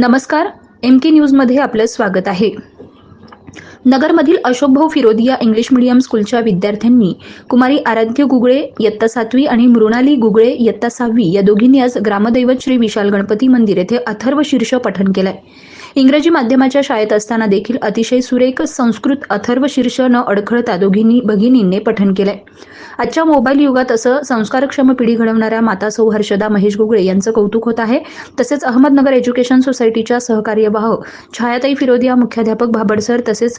नमस्कार एम के न्यूजमध्ये आपलं स्वागत आहे. नगरमधील अशोकभाऊ फिरोदी या इंग्लिश मीडियम स्कूलच्या विद्यार्थ्यांनी कुमारी आराध्य गुगळे इयत्ता सातवी आणि मृणाली गुगळे इयत्ता सहावी या दोघींनी आज ग्रामदैवत श्री विशाल गणपती मंदिर येथे अथर्व शीर्ष पठण केलंय. इंग्रजी माध्यमाच्या शाळेत असताना देखील अतिशय सुरेख संस्कृत अथर्व शीर्ष न अडखळता दोघींनी भगिनींनी पठण केलंय. आजच्या मोबाईल युगात असं संस्कारक्षम पिढी घडवणाऱ्या माता सौ हर्षदा महेश गुगळे यांचं कौतुक होत आहे. तसेच अहमदनगर एज्युकेशन सोसायटीच्या सहकार्यवाह छायाताई फिरोदिया मुख्याध्यापक भाबडसर तसेच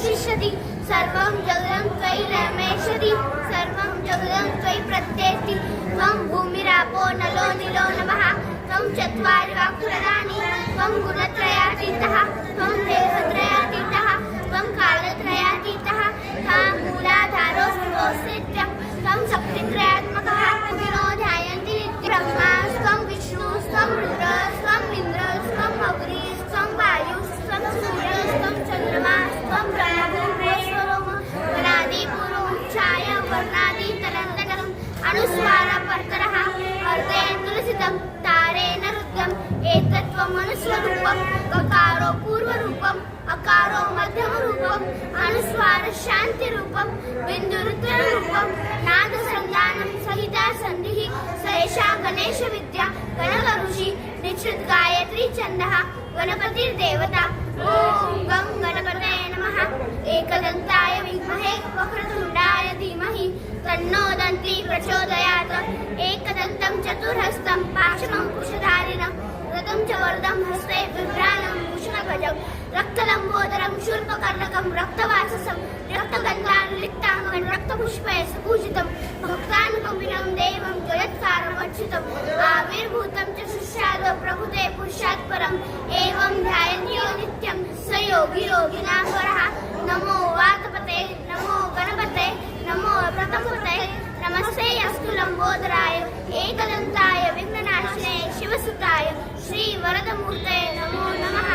వశిష్యతి సర్వం జగదం త్వయి రమేశతి సర్వం జగదం త్వయి ప్రత్యేతి త్వం భూమిరాపో నలో నిలో నమ త్వం చత్వారి వాక్ప్రదాని త్వం గుణత్రయాతీత త్వం దేహత్రయా वर्णादितरन्तरम् अनुस्वारपर्तरः अर्धेन्दुलसितं तारेण रुद्धम् एतत्त्वमनुस्वरूपं ककारो पूर्वरूपम् अकारो मध्यमरूपम् अनुस्वार शान्तिरूपं बिन्दुरुद्ररूपं नादसन्धानं सहिता सन्धिः स गणेशविद्या गणकऋषि निश्चित गायत्री छन्दः गणपतिर्देवता। ॐ गं गणपतये नमः। एकदन्ताय तन्नो प्रचोदयात्। एकदन्तं चतुर्हस्तं पाशमं कुशधारिणं रथं च वरदं हस्ते बिभ्राणं भूषणगजं रक्तलम्बोदरं शूर्पकर्णकं रक्तवाससं रक्तगन्धानुलिप्ताङ्गं रक्तपुष्पे सुपूजितं भक्तानुकम्पिनं देवं जयत्कारमर्चितम् आविर्भूतं च सुस्यादो प्रभुते पुरुषात् परम् एवं ध्यायन्त्यो नित्यं स योगी योगिनां वरः नमो वातपते नमो गणपते नमो प्रतपते अस्तु एकदंताय विघ्ननाशने शिवसुताय श्री श्रीवरदमूर्ते नमो नमः